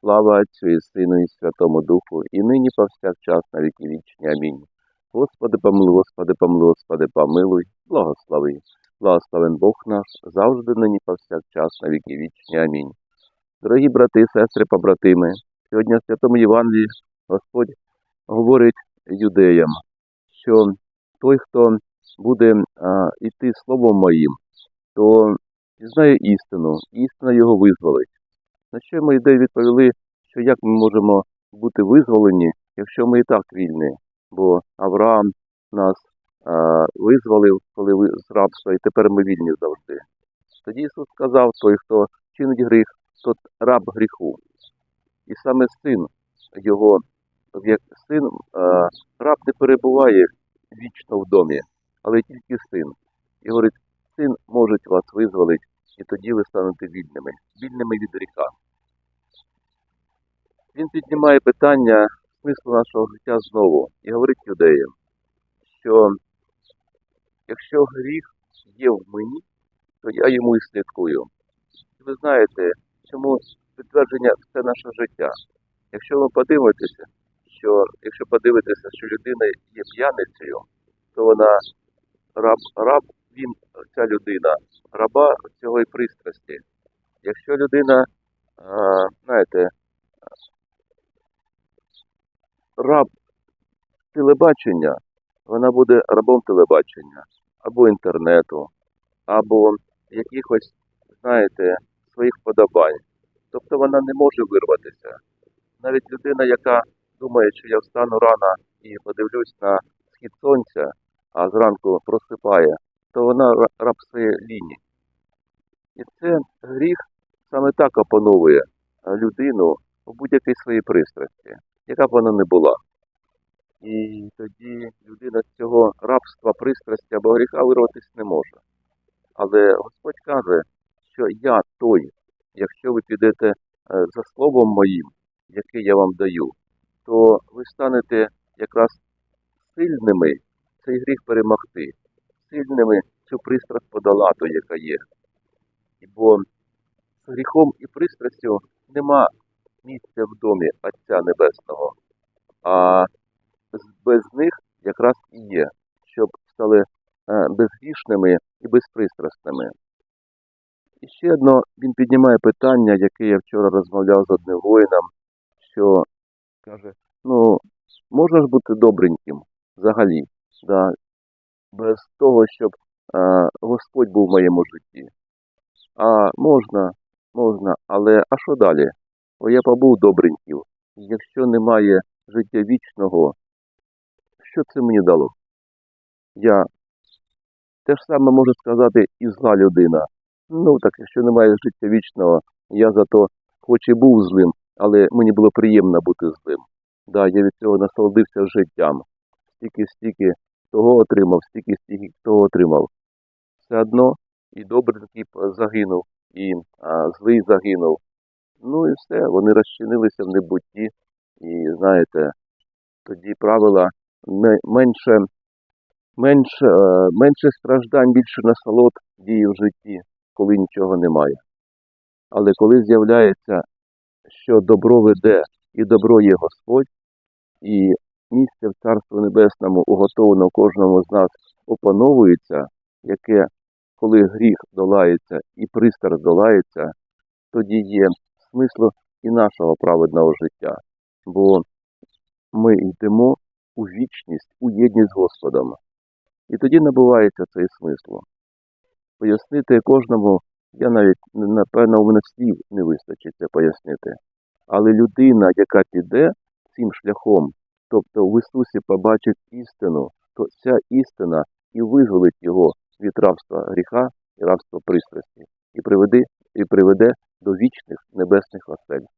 Слава Отцю і Сину, і Святому Духу, і нині повсякчас на віки вічні. Амінь. Господи, помилуй, Господи, помилуй, Господи, помилуй, благослови. Благословен Бог наш, завжди нині повсякчас на віки вічні. Амінь. Дорогі брати, сестри, побратими, сьогодні в Святому Євангелії Господь говорить юдеям, що той, хто буде йти словом моїм, то пізнає істину, істина його визволить. На що ми ідеї відповіли, що як ми можемо бути визволені, якщо ми і так вільні, бо Авраам нас а, визволив, коли ви з рабства, і тепер ми вільні завжди. Тоді Ісус сказав, той, хто чинить гріх, тот раб гріху. І саме син його, як син, а, раб не перебуває вічно в домі, але тільки син. І говорить, син може вас визволити, і тоді ви станете вільними, вільними від гріха. Він піднімає питання смислу нашого життя знову і говорить юдеям, що якщо гріх є в мені, то я йому і слідкую. І ви знаєте, чому підтвердження це наше життя. Якщо ви подивитеся, що якщо подивитеся, що людина є п'яницею, то вона раб, раб він, ця людина, раба цього пристрасті. Якщо людина, а, знаєте, раб телебачення, вона буде рабом телебачення, або інтернету, або якихось, знаєте, своїх вподобань. Тобто вона не може вирватися. Навіть людина, яка думає, що я встану рано і подивлюсь на схід сонця, а зранку просипає, то вона ра- раб своєї лінії. І це гріх саме так опановує людину в будь-якій своїй пристрасті, яка б вона не була. І тоді людина з цього рабства, пристрасті або гріха вирватися не може. Але Господь каже, що я той, якщо ви підете е, за словом моїм, яке я вам даю, то ви станете якраз сильними цей гріх перемогти, сильними цю пристрасть подолати, яка є. Бо з гріхом і пристрастю нема місця в домі Отця Небесного, а без них якраз і є, щоб стали е, безгрішними і безпристрасними. І ще одно він піднімає питання, яке я вчора розмовляв з одним воїном, що каже, ну, можна ж бути добреньким взагалі, да, без того, щоб е, Господь був в моєму житті. А можна, можна, але а що далі? О, я побув добреньким. Якщо немає життя вічного, що це мені дало? Я те ж саме можу сказати і зла людина. Ну так, якщо немає життя вічного, я зато хоч і був злим, але мені було приємно бути злим. Да, я від цього насолодився життям. Стільки, стільки того отримав, стільки, стільки того отримав. Все одно і добренький загинув, і а, злий загинув. Ну і все, вони розчинилися в небутті. І знаєте, тоді правила менше, менше, е, менше страждань, більше насолод діє в житті, коли нічого немає. Але коли з'являється, що добро веде і добро є Господь, і місце в Царстві Небесному уготовано кожному з нас опановується, яке, коли гріх долається і пристрасть долається, тоді є смисло і нашого праведного життя. Бо ми йдемо у вічність, у єдність з Господом. І тоді набувається цей смисло. Пояснити кожному, я навіть, напевно, у мене слів не вистачить це пояснити. Але людина, яка піде цим шляхом, тобто в Ісусі побачить істину, то ця істина і визволить його від рабства гріха і рабства пристрасті, і приведе, і приведе до вічних niebeznych odległość